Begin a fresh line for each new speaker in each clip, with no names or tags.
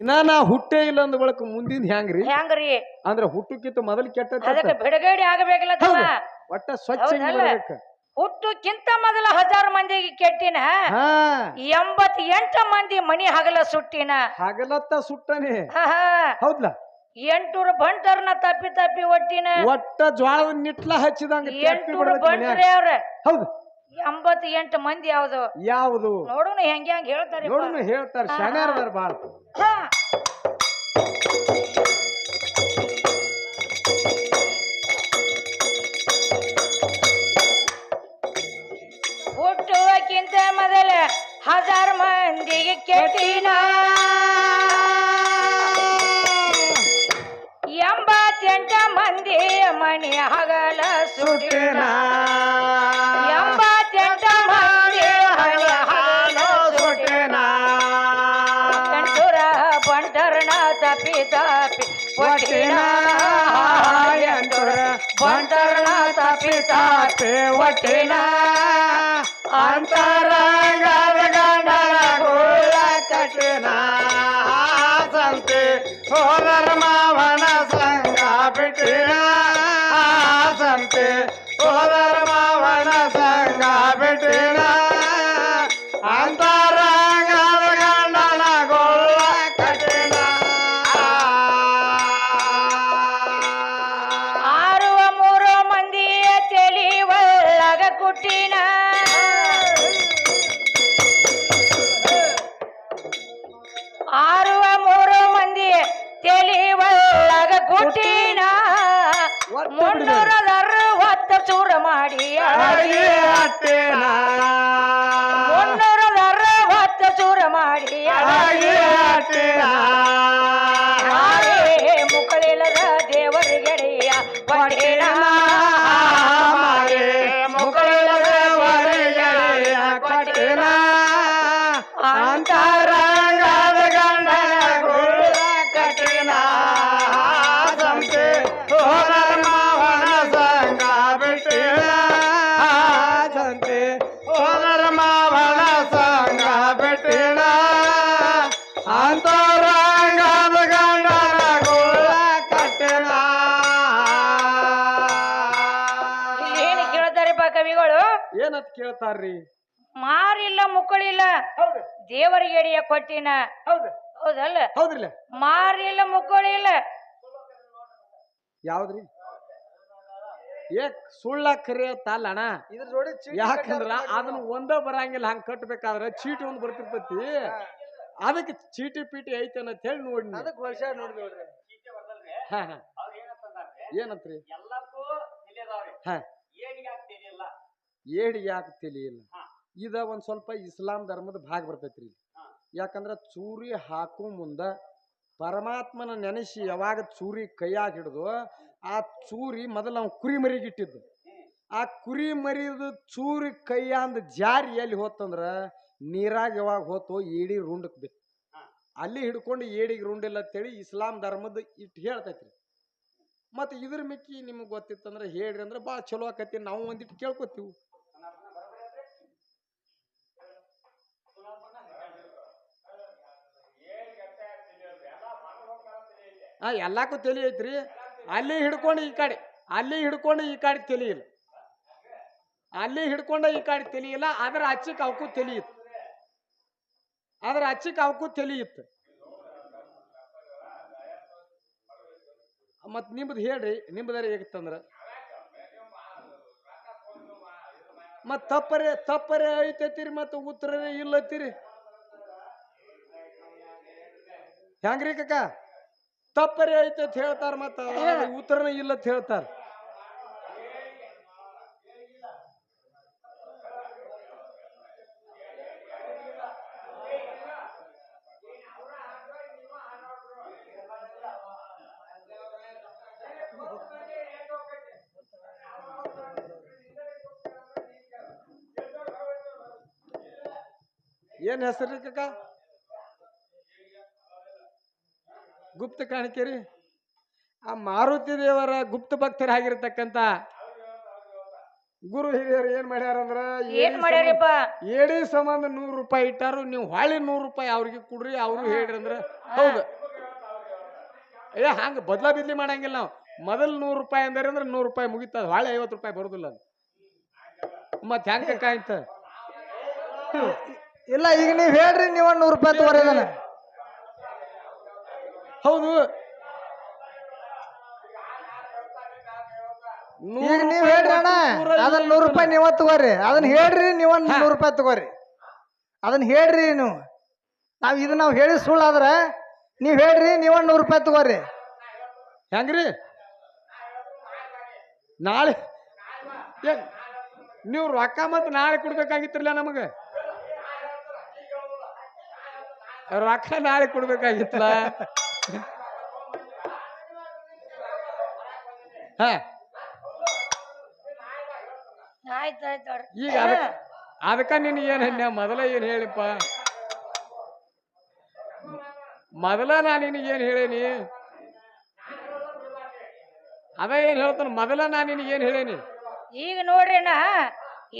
ಇನ್ನ ನಾ ಹುಟ್ಟೇ ಇಲ್ಲ ಅಂದ ಬಳಕ ಮುಂದಿನ ಹ್ಯಾಂಗ್ರಿ?
ಹೆಂಗ್ರಿ
ಅಂದ್ರ ಹುಟ್ಟಕ್ಕಿಂತ ಮೊದಲು ಕೆಟ್ಟ
ಅದಕ್ಕೆ ಬಿಡುಗಡೆ ಆಗಬೇಕಲ್ಲ ತಮ್ಮ
ಒಟ್ಟ ಸ್ವಚ್ಛ
ಹೌದಲ್ಲ? ಹುಟ್ಟುಕ್ಕಿಂತ ಮೊದಲ ಹಜಾರ್ ಮಂದಿಗೆ ಕೆಟ್ಟಿನ?
ಹಾ.
ಎಂಬತ್ ಎಂಟ ಮಂದಿ ಮನಿ ಹಗಲ ಸುಟ್ಟಿನ?
ಹಗಲತ್ತ ಸುಟ್ಟನೆ.
ಆಹಾ,
ಹೌದ್ಲ?
ಎಂಟೂರು ಬಂಟರ್ನ ತಪ್ಪಿ ತಪ್ಪಿ ಒಟ್ಟಿನ?
ಒಟ್ಟ ಜ್ವಾಳ ನಿಟ್ಲ ಹಚ್ಚಿದಂಗ ತೆಪ್ಪಿ
ಎಂಟೂರು
ಬಿಡ್ಬೇಕು ಮನ್ಯಾಗ.
ಅವ್ರ.
ಹೌದು.
ಎಂಬತ್ ಎಂಟು ಮಂದಿ ಯಾವ್ದು?
ಯಾವುದು?
ನೋಡೋಣ ಹೆಂಗ್ ಹೆಂಗ್ ಹೇಳ್ತಾರೆ.
ನೋಡೋಣ ಹೇಳ್ತಾರ ಶಾಣ್ಯಾರದಾರ ಬಾಳ.
ಮಂದಿಗೆ ಕೆಟ್ಟಿನ ಎಂಬತ್ತೆಂಟ ಮಂದಿ ಮನಿ ಹಗಲ ಸುಟ್ಟಿನ. ಎಂಬತ್ತೆಂಟ ಮಂದಿ ಮನಿ ಹಗಲ ಸುಟ್ಟಿನ. ಎಂಟೂರ ಬಂಟರ್ಣ ತಪಿ ತಪಿ ಒಟ್ಟಿನ. ಎಂಟುರ ಬಂಟರ್ಣ ತಪಿ ತಪಿ ಒಟ್ಟಿನ.
ಗಂಡನ ಗುಳ್ಳ ಕಟ್ಟಿನ ಸಂತೆ ಹೋದರ ಮಾವನ ಸಂಗ ಬಿಟ್ಟಿನ ಸಂತೆ ಹೋದರ ಮಾವನ ಏನಂತ ಕೇಳ್ತಾರ್ರಿ.
ಮಾರಿಲ್ಲ ಮುಕ್ಕಳಿಲ್ಲ
ಹೌದು.
ದೇವರಿಗೆಡೆಯ ಕೊಟ್ಟಿನ.
ಹೌದು.
ಹೌದಲ್ಲ?
ಹೌದ್ರಿಲ್ಲ.
ಮಾರಿಲ್ಲ ಮುಕ್ಕಳಿಲ್ಲ
ಯಾವ್ದ್ರಿ? ಏಕ್ ಸುಳ್ಳ ಕರೆ ತಾಲಣ
ಇದ್ರ ಜೋಡಿ ಚೀಟಿ
ಯಾಕಂದ್ರ ಅದನ್ನ ಒಂದ ಬರಂಗಿಲ್ಲ ಹಂಗ ಕಟ್ಟಬೇಕಾದ್ರೆ ಚೀಟಿ ಒಂದು ಬರ್ತಿರ್ತೈತಿ. ಅದಕ್ಕೆ ಚೀಟಿ ಪೀಟಿ ಐತೆ ಅಂತ ಹೇಳಿ ನೋಡಿ
ಅದಕ್ಕೆ ವರ್ಷ ನೋಡಿ ನೋಡ್ರಿ.
ಹಾ, ಹಾ. ಏನಂತ್ರಿ ಹಾ. ಏಡಿ ಯಾಕೆ ತಿಳಿಯಿಲ್ಲ ಇದ ಒಂದು ಸ್ವಲ್ಪ ಇಸ್ಲಾಂ ಧರ್ಮದ ಭಾಗ ಬರ್ತೈತ್ರಿ ಯಾಕಂದ್ರೆ ಚೂರಿ ಹಾಕು ಮುಂದ ಪರಮಾತ್ಮನ ನೆನೆಸಿ ಯಾವಾಗ ಚೂರಿ ಕೈಯಾಗ ಹಿಡಿದು ಆ ಚೂರಿ ಮೊದಲು ನಾವು ಕುರಿ ಮರಿಗೆ ಇಟ್ಟಿದ್ದು. ಆ ಕುರಿ ಮರಿದು ಚೂರಿ ಕೈಯಾಂದ ಜಾರಿ ಎಲ್ಲಿ ಹೋತಂದ್ರ ನೀರಾಗ ಯಾವಾಗ ಹೋತು ಏಡಿ ರುಂಡಕ್ಕೆ ಬಿತ್ತು ಅಲ್ಲಿ ಹಿಡ್ಕೊಂಡು ಏಡಿಗೆ ರುಂಡಿಲ್ಲ ಅಂತೇಳಿ ಇಸ್ಲಾಂ ಧರ್ಮದ ಇಟ್ಟು ಹೇಳ್ತೈತ್ರಿ. ಮತ್ತೆ ಇದ್ರ ಮಿಕ್ಕಿ ನಿಮ್ಗೆ ಗೊತ್ತಿತ್ತಂದ್ರೆ ಹೇಳ್ರಿ ಅಂದ್ರೆ ಭಾಳ ಚಲೋ ಆಕತಿ ನಾವು ಒಂದಿಟ್ಟು ಕೇಳ್ಕೊತೀವಿ. ಹಾ ಎಲ್ಲಕ್ಕೂ ತಲಿ ಐತ್ರಿ. ಅಲ್ಲಿ ಹಿಡ್ಕೊಂಡು ಈ ಕಡೆ, ಅಲ್ಲಿ ಹಿಡ್ಕೊಂಡು ಈ ಕಡೆ ತಲೆ ಅಲ್ಲಿ ಹಿಡ್ಕೊಂಡು ಈ ಕಡೆ ತಲೆ ಇಲ್ಲ, ಅದ್ರ ಅಚ್ಚಕ್ಕೆ ಅವಕ್ಕೂ ತಲೆ ಇತ್ತು. ಅದ್ರ ಅಚ್ಚಕ್ಕೆ ಅವಕ್ಕೂ ತಲೆ ಇತ್ತು. ಮತ್ ನಿಮ್ದು ಹೇಳ್ರಿ, ನಿಮ್ದಾರ ಹೇಗಿತ್ತಂದ್ರ? ಮತ್ ತಪ್ಪರೆ ತಪ್ಪರೆ ಐತೈತಿರಿ ಮತ್ತು ಉತ್ತರ ಇಲ್ಲತ್ತೀರಿ ಹೆಂಗ್ರಿ ಕಕ್ಕ ತಪ್ಪರೆ ಐತೆ ಅಂತ ಹೇಳ್ತಾರ ಮತ್ತ ಉತ್ತರನ ಇಲ್ಲ ಅಂತ ಹೇಳ್ತಾರ. ಏನ್ ಹೆಸರು ಕಕ್ಕ ಗುಪ್ತ ಕಾಣಿಕೆ ರೀ ಆ ಮಾರುತಿ ದೇವರ ಗುಪ್ತ ಭಕ್ತರಾಗಿರ್ತಕ್ಕಂಥ ಗುರು ಹಿರಿಯರು ಏನ್ ಮಾಡ್ಯಾರ ಅಂದ್ರ
ಏನ್ ಮಾಡ್ಯಾರಪ್ಪ?
ಏಡಿ ಸಂಬಂಧ ನೂರು ರೂಪಾಯಿ ಇಟ್ಟಾರು ನೀವು ಹೊಳ್ಳಿ ನೂರು ರೂಪಾಯಿ ಅವ್ರಿಗೆ ಕೊಡ್ರಿ ಅವ್ರು ಹೇಳ್ರಿ ಅಂದ್ರ ಹೌದು. ಏ ಹಂಗ ಬದ್ಲ ಬಿದ್ಲಿ ಮಾಡಂಗಿಲ್ಲ ನಾವು. ಮೊದಲ್ ನೂರು ರೂಪಾಯಿ ಅಂದ್ರೆ ಅಂದ್ರೆ ನೂರು ರೂಪಾಯಿ ಮುಗಿತದ ಹೊಳ್ಳಿ ಐವತ್ತು ರೂಪಾಯಿ ಬರುದಿಲ್ಲ ಅದು. ಮತ್ ಹೆಂಗ ಕಾಯ್ತ
ಇಲ್ಲ ಈಗ ನೀವ್ ಹೇಳ್ರಿ ನೀವ್ ನೂರು ನೂರ್ ರೂಪಾಯಿ ತಗೋರಿ ಅದನ್ನ
ಹೌದು.
ಈಗ ನೀವ್ ಹೇಳ್ರಿ ಅಣ್ಣ ಅದನ್ನ ನೂರು ರೂಪಾಯಿ ನೀವ ತಗೋರಿ. ಅದನ್ನ ಹೇಳ್ರಿ ನೀವ್ ನೂರು ರೂಪಾಯಿ ತಗೋರಿ. ಅದನ್ನ ಹೇಳ್ರಿ ನೀವು. ನಾವ್ ಇದನ್ನ ನಾವ್ ಹೇಳಿ ಸುಳ್ಳಾದ್ರೆ ನೀವ್ ಹೇಳ್ರಿ ನೀವ್ ನೂರು ರೂಪಾಯಿ ತಗೋರಿ.
ಹೆಂಗ್ರಿ? ನಾಳೆ ನೀವು ರೊಕ್ಕ ಮತ್ತೆ ನಾಳೆ ಕೊಡ್ಬೇಕಾಗಿತ್ತಿರ್ಲ ನಮಗ? ರೊಕ್ಕ ನಾಳೆ ಕೊಡ್ಬೇಕಾಗಿತ್ತಲ್ಲ ಹ. ಈಗ ಅದಕ್ಕ ನಿನಗೆ ಏನ್ ಹೇಳ್ಯ ಮೊದಲ ಏನ್ ಹೇಳಿಪ್ಪ? ಮೊದಲ ನಾ ನಿನಗೆ ಏನ್ ಹೇಳೇನಿ? ಅದ ಏನ್ ಹೇಳ್ತಾನ? ಮೊದಲ ನಾ ನಿನಗೆ ಏನ್ ಹೇಳೇನಿ?
ಈಗ ನೋಡ್ರಿ ಅಣ್ಣ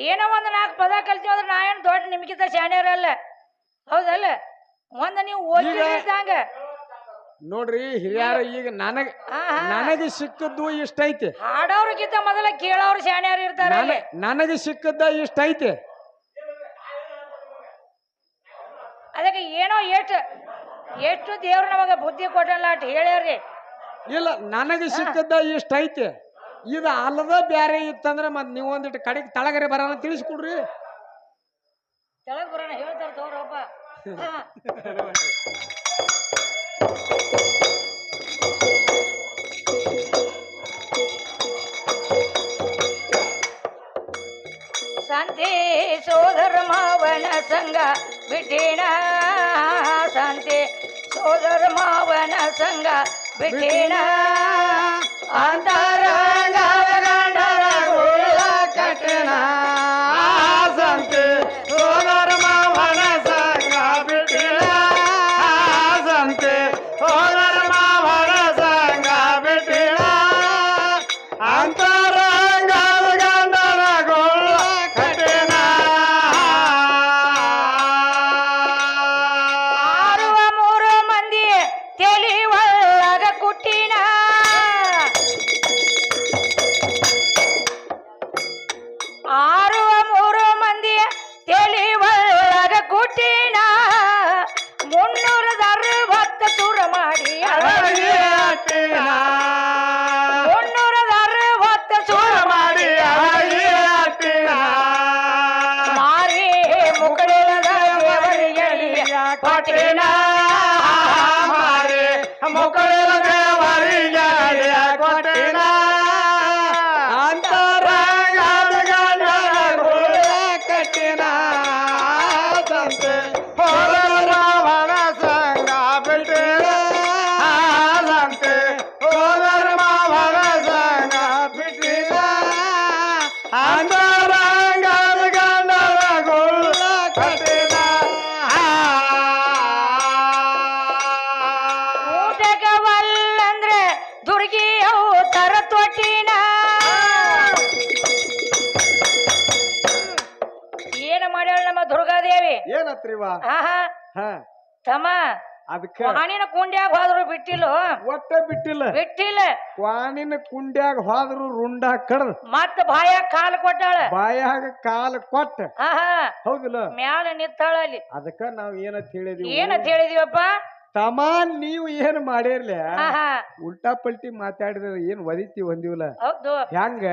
ಏನೋ ಒಂದು ನಾಲ್ಕು ಪದ ಕಲ್ತೀವಿ ಅಂದ್ರೆ ನಾ ಏನು ದೊಡ್ಡ ನಿಮ್ಗಿಂತ ಶಾಣ್ಯರಲ್ಲ? ಹೌದಲ್ಲ? ಒಂದು ನೀವು ಓದಿದಂಗ
ನೋಡ್ರಿ ಹಿರಿಯರ ಈಗ ನನಗ ನನಗೆ ಸಿಕ್ಕದ್ದು ಇಷ್ಟ ಐತೆ
ಹಾಡೋರ್ಗಿಂತ ಮೊದಲ ಕೇಳೋರು ಶಾಣ್ಯಾರು ಇರ್ತಾರೆ
ನನ- ನನಗೆ ಸಿಕ್ಕದ್ದ ಇಷ್ಟ ಐತೆ
ಅದಕ್ಕೆ ಏನೋ ಎಷ್ಟು ಎಷ್ಟು ದೇವ್ರು ನಮಗ ಬುದ್ಧಿ ಕೊಟ್ಟಲ್ಲ ಅಟ್ ಹೇಳ್ಯಾರ್ರಿ.
ಇಲ್ಲ ನನಗೆ ಸಿಕ್ಕದ್ದ ಇಷ್ಟ ಐತೆ ಇದು ಅಲ್ಲದ ಬ್ಯಾರೆ ಇತ್ತಂದ್ರೆ ಮತ್ ನೀವು ಒಂದಿಟ್ಟು ಕಡೆಗೆ ತಳಗರೆ ಬರೋಣ ತಿಳಿಸ್ಕೊಡ್ರಿ.
ತೆಳಗ್ ಬರೋಣ ಹೇಳ್ತಾರ ತೋರಪ್ಪ ಶಾಂತಿ ಸೋದರ ಮಾವನ ಸಂಗ ಬಿಟ್ಟಿಣ ಸಂತೆ ಸೋದರ ಮಾವನ ಸಂಗ ಬಿಟ್ಟಿಣ ಗುಳ್ಳ ಕಟ್ಟಿಣ Mau.
ಏನತ್ರಿವ?
ತಮ್ಮ
ಅದಕ್ಕೆ
ವಾಣಿನ ಕುಂಡ್ಯಾಗ ಹೋದ್ರು ಬಿಟ್ಟಿಲ್ಲ.
ಒಟ್ಟ ಬಿಟ್ಟಿಲ್ಲ.
ಬಿಟ್ಟಿಲ್ಲ.
ಕ್ವಾಣಿನ ಕುಂಡ್ಯಾಗ ಹೋದ್ರು ರುಂಡ ಕಡ್ದ
ಮತ್ತ ಬಾಯ ಕಾಲು ಕೊಟ್ಟಾಳ.
ಬಾಯಾಗ ಕಾಲು ಕೊಟ್ಟ. ಹೌದಿಲ್ಲ?
ಮ್ಯಾಲ ನಿಂತಾಳ ಅಲ್ಲಿ.
ಅದಕ್ಕ ನಾವ್ ಏನಂತ ಹೇಳಿದೀವಿ?
ಏನಂತ ಹೇಳಿದೀವಪ್ಪ?
ತಮ್ಮ ನೀವು ಏನ್ ಮಾಡಿರ್ಲಿ? ಉಲ್ಟಾ ಪಲ್ಟಿ ಮಾತಾಡಿದ್ರೆ ಏನ್ ಒದಿತಿ ಒಂದಿವಲ್ಲ
ಹೌದು.
ಹೆಂಗ?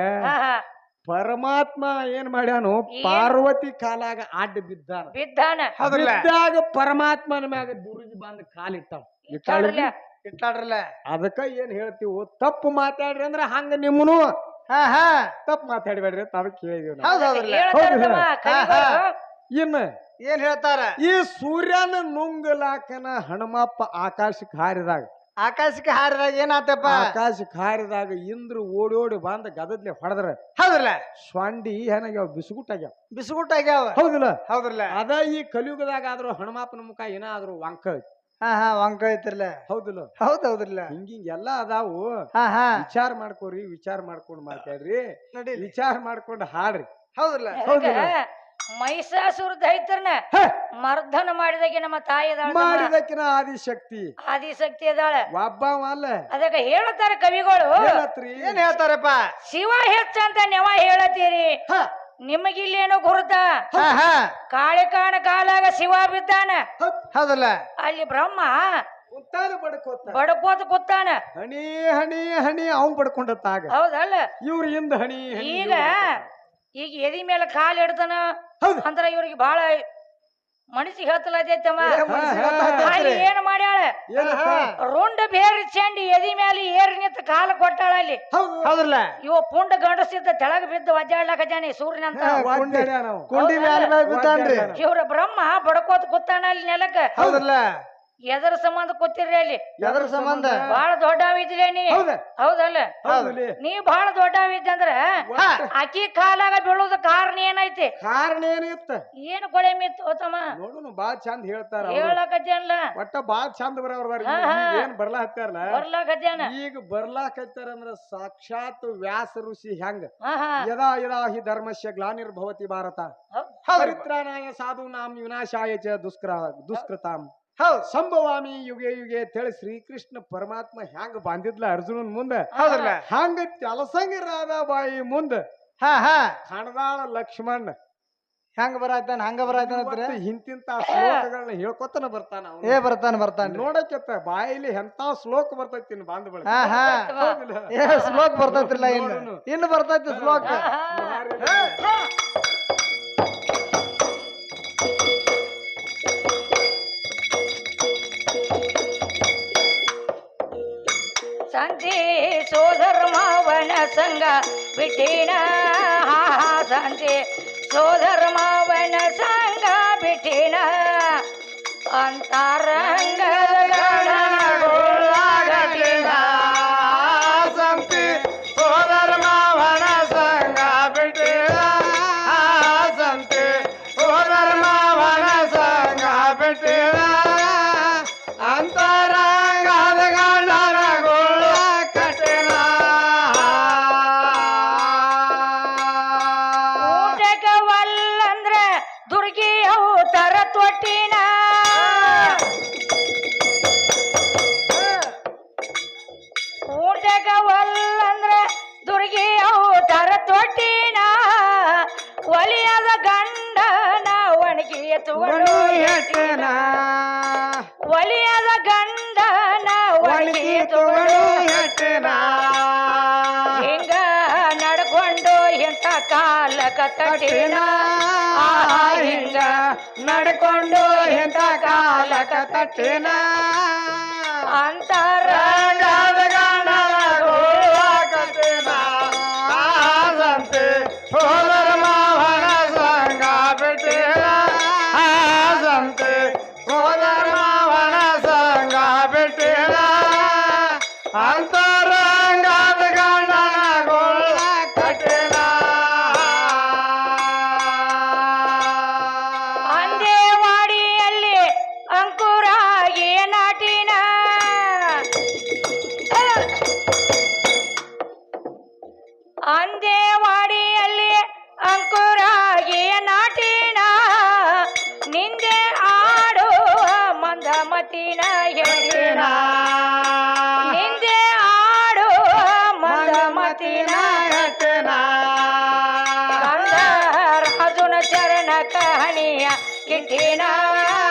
ಪರಮಾತ್ಮ ಏನ್ ಮಾಡ್ಯಾನು ಪಾರ್ವತಿ ಕಾಲಾಗ ಅಡ್ಡ ಬಿದ್ದಾನ.
ಬಿದ್ದಾನ.
ಬಿದ್ದಾಗ ಪರಮಾತ್ಮನ ಮ್ಯಾಗ ದುರ್ಗಿ ಬಂದ
ಇಟ್ಟಾಳ್ರಲ್ಲ.
ಇಟ್ಟಾಡ್ರಲ್ಲ?
ಅದಕ್ಕ ಏನ್ ಹೇಳ್ತೀವಿ ತಪ್ಪು ಮಾತಾಡ್ರಿ ಅಂದ್ರ ಹಂಗ ನಿಮ್ಮನು.
ಹಾ ಹಾ.
ತಪ್ಪು ಮಾತಾಡ್ಬೇಡ್ರಿ ಅಂತ ಅದಕ್ಕೆ
ಹೌದು.
ಇನ್ನ
ಏನ್ ಹೇಳ್ತಾರ?
ಈ ಸೂರ್ಯನ ನುಂಗಲಾಕನ ಹನುಮಪ್ಪ ಆಕಾಶಕ್ಕೆ ಹಾರಿದಾಗ
ಆಕಾಶಕ್ಕೆ ಹಾರಿದಾಗ ಏನಾತಪ್ಪ?
ಆಕಾಶಕ್ಕೆ ಹಾರಿದಾಗ ಇಂದ್ರ ಓಡಿ ಓಡಿ ಬಂದ ಗದದ್ಲೆ ಹೊಡೆದ್ರ
ಹೌದ್ರಲ್ಲ?
ಸ್ವಾಂಡಿ ಏನಾಗ್ಯಾವ ಬಿಸ್ಗುಟ್ ಆಗ್ಯಾವ
ಬಿಸ್ಗುಟ್ ಆಗ್ಯಾವ
ಹೌದಿಲ್ಲ?
ಹೌದ್ರಲ್ಲ?
ಅದ ಈ ಕಲಿಯುಗದಾಗ ಆದ್ರೂ ಹಣಮಾಪನ ಮುಖ ಏನಾದ್ರೂ ವಂಕ ಐತಿ.
ಹಾ ಹಾ ವಂಕ ಐತ್ರಲ್ಲ.
ಹೌದಿಲ್ಲ?
ಹೌದ್ ಹೌದ್ರಲ್ಲ.
ಹಿಂಗಿಂಗೆಲ್ಲ ಅದಾವು.
ಹಾ ಹಾ.
ವಿಚಾರ ಮಾಡ್ಕೋರಿ ವಿಚಾರ ಮಾಡ್ಕೊಂಡ್ ಮಾತಾಡ್ರಿ. ವಿಚಾರ ಮಾಡ್ಕೊಂಡ್ ಹಾಡ್ರಿ.
ಹೌದ್ರಲ್ಲ?
ಅದಕ್ಕ ಮೈಸಾಸುರ ದೈತ್ರನ
ಮರ್ಧನ
ಮರ್ದನ ಮಾಡಿದಾಗೆ ನಮ್ಮ ತಾಯಿ
ಮಾಡಿದಕ್ಕಿನ ಆದಿಶಕ್ತಿ.
ಆದಿಶಕ್ತಿ ಅದಾಳ.
ಒಬ್ಬವ ಅಲ್ಲ.
ಅದಕ್ಕ ಹೇಳ್ತಾರ ಕವಿಗಳು.
ಹೇಳತ್ರಿ.
ಏನ್ ಹೇಳ್ತಾರಪ್ಪ?
ಶಿವ ಹೆಚ್ಚಂತ ನೆವ ಹೇಳತ್ತೀರಿ.
ನಿಮಗಿಲ್ಲೇನು
ನಿಮಗಿಲ್ಲೇನೋ ಗುರುತ?
ಹಾ ಹಾ.
ಕಾಳಿಕಾಣ ಕಾಲಾಗ ಶಿವ ಬಿದ್ದಾನ.
ಹೌದಲ್ಲ.
ಅಲ್ಲಿ ಬ್ರಹ್ಮ
ಬಡ್ಕೋತ.
ಕೂತಾನ.
ಹಣಿ ಹಣಿ ಹಣಿ ಅವ್ ಬಡ್ಕೊಂಡತ್ತಾಗ
ಹೌದಲ್ಲ.
ಇವ್ರ ಹಿಂದ ಹಣಿ ಹಣಿ
ಈಗ ಈಗ ಎದಿ ಮೇಲೆ ಕಾಲ್ ಇಡ್ತಾನ
ಹೌದು.
ಅಂದ್ರ ಇವ್ರಿಗೆ ಬಹಳ ಮನಸ್ಸಿಗೆ ಹತ್ತಲತೈತಮ್ಮ
ಏ ಮನ್ಸಿಗ್.
ಅಲ್ಲಿ ಏನ್ ಮಾಡ್ಯಾಳ
ಏನತ್ತ?
ರುಂಡ ಬೇರೆ ಚೆಂಡಿ ಎದಿ ಮೇಲೆ ಏರಿ ನಿಂತ ಕಾಲ ಕೊಟ್ಟಾಳ ಅಲ್ಲಿ
ಹೌದು
ಹೌದ್ರಲ್ಲ
ಇವ ಪುಂಡ ಗಂಡಸಿದ್ದ ತೆಳಗ ಬಿದ್ದು ಒದ್ದಾಡ್ಲಾಕಜಾನಿ ಸೂರ್ಯನಂತ
ಹಾ.
ಒದ್ದಾಡ್ಯಾನ ಅವ.
ಕುಂಡಿ ಮ್ಯಾಲ ಮ್ಯಾಲ ಬಿದ್ದಾನ್ರಿ
ಇವ್ರ ಬ್ರಹ್ಮ ಬಡ್ಕೋತ ಕೂತಾನ ಅಲ್ಲಿ ನೆಲಕ್ಕ
ಹೌದ್ರಲ್ಲ
ಎದರ ಸಂಬಂಧ ಕೂತಿರ್ರಿ ಅಲ್ಲಿ?
ಎದ್ರ ಸಂಬಂಧ?
ಬಹಳ ದೊಡ್ಡವಿದ್ಲೆ ನೀ.
ಹೌದ?
ಹೌದಲ್ಲ?
ಹೌದು.
ನೀ ಬಹಳ ದೊಡ್ಡವಿದ್ದೆ ಅಂದ್ರ
ಹಾ.
ಅಕ್ಕಿ ಕಾಲಾಗ ಬೀಳೋದ ಕಾರಣ ಏನೈತಿ?
ಕಾರಣ ಏನಿತ್ತ?
ಏನ್ ಕೊಳೆ ಮಿತ್ತು ತಮ್ಮ?
ನೋಡುನು ಬಾಳ ಚಂದ ಹೇಳ್ತಾರ ಅವ್ರು.
ಹೇಳಕತ್ತೇನ್ಲ
ಒಟ್ಟ ಬಾಳ ಚಂದ ಬರವ್ರ
ಹಾ, ಹಾ.
ಏನ್ ಬರ್ಲಾ ಹತ್ತಾರಲ್ಲ
ಬರ್ಲಾಕತ್ತೇನ
ಈಗ ಬರ್ಲಾಕತ್ತಾರ ಅಂದ್ರ ಸಾಕ್ಷಾತ್ ವ್ಯಾಸ ಋಷಿ ಹೆಂಗ?
ಹಾ ಹಾ.
ಯದಾ ಯದಾ ಹಿ ಧರ್ಮಸ್ಯ ಗ್ಲಾನಿರ್ಭವತಿ ಭಾರತ.
ಹೌದ್.
ಪರಿತ್ರಾಣಾಯ ಸಾಧು ನಾಂ ವಿನಾಶಾಯ ಚ ದುಷ್ಕೃತ ದುಷ್ಕೃತಾಂ
ಹೌದ್.
ಸಂಭವಾಮಿ ಯುಗೆ ಯುಗೆ ಅಂತೇಳಿ ಶ್ರೀಕೃಷ್ಣ ಪರಮಾತ್ಮ ಹ್ಯಾಂಗ ಬಾಂಧಿದ್ಲ ಅರ್ಜುನನ್ ಮುಂದ?
ಹಂಗ
ಹಂಗ ರಾಧಾ ರಾಧಾಬಾಯಿ ಮುಂದ?
ಹಾ ಹಾ.
ಹಣದಾಳ ಲಕ್ಷ್ಮಣ್.
ಹ್ಯಾಂಗ ಬರಾಯ್ತಾನ ಹಂಗ
ಬರತಾನ ಹಿಂತಿಂತ ಶ್ಲೋಕಗಳನ್ನ ಹೇಳ್ಕೊತನ ಬರ್ತಾನ.
ಏ ಬರ್ತಾನ ಬರ್ತಾನ
ನೋಡಕ್ಕೆ ಬಾಯಿಲಿ ಎಂತ ಶ್ಲೋಕ ಬರ್ತೈತಿ ಇನ್ನು ಬಾಂಧ ಬಳಿ
ಏ ಶ್ಲೋಕ ಬರ್ತೈತಿಲ್ಲ ಇನ್ನು. ಇನ್ನು ಬರ್ತೈತಿ ಶ್ಲೋಕ.
ಹಾ, ಹಾ.
ಭಾರಿ
ಸಂತಿ ಸೋದರ ಮಾವನ ಸಂಗ ಬಿಟ್ಟಿನ ಹಾ ಹಾ ಸಂತಿ ಸೋದರ ಮಾವನ ಸಂಗ ಬಿಟ್ಟಿನ ಅಂತರಂಗದ ಎಟ್ಟಿನ ಒಲಿಯದ ಗಂಡನ ಒಣಗಿ ತಗೊಂಡು ಹಿಂಗ ನಡ್ಕೊಂಡು ಇಂಥ ಕಾಲಕ ತಟ್ಟಿನ ಹಿಂಗ ನಡ್ಕೊಂಡು ಇಂಥ ಕಾಲ ತಟ್ಟಿನ மத்தினாய் நெஞ்சே ஆடோ மந்த மத்தினாய் கந்தர் அர்ஜுன
சரண கஹனியா கிட்டினாய்.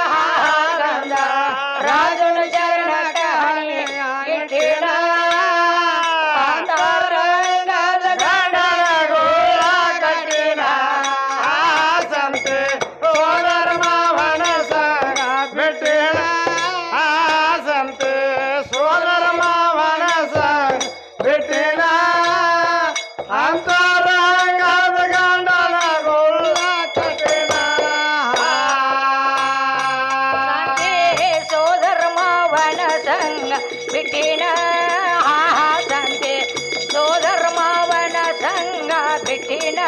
ಸಂಗ
ಬಿಟ್ಟಿನ ಸಂತೆ ಸೋದರ ಮಾವನ ಸಂಗ ಬಿಟ್ಟಿನ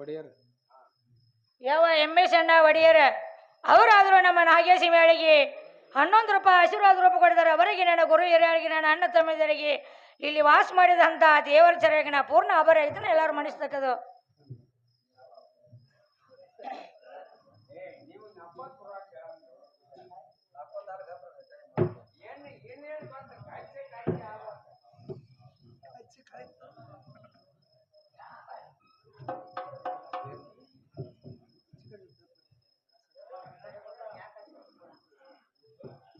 ಒಡೆಯರ್.
ಯಾವ ಎಂ ಎಸ್ ಅಣ್ಣ ಒಡೆಯರ್? ಅವರಾದರೂ ನಮ್ಮ ನಾಗೇಶಿ ಮೇಳಿಗೆ ಹನ್ನೊಂದು ರೂಪಾಯಿ ಆಶೀರ್ವಾದ ರೂಪ ಕೊಡಿದಾರೆ ಅವರಿಗೆ ನನ್ನ ಗುರು ಹಿರಿಯರಿಗೆ ನನ್ನ ಅಣ್ಣ ತಮ್ಮದರಿಗೆ ಇಲ್ಲಿ ವಾಸ ಮಾಡಿದಂಥ ದೇವರ ಚರಗಿನ ಪೂರ್ಣ ಅಭರ ಇದನ್ನ ಎಲ್ಲರೂ ಮನಸ್ತಕ್ಕದು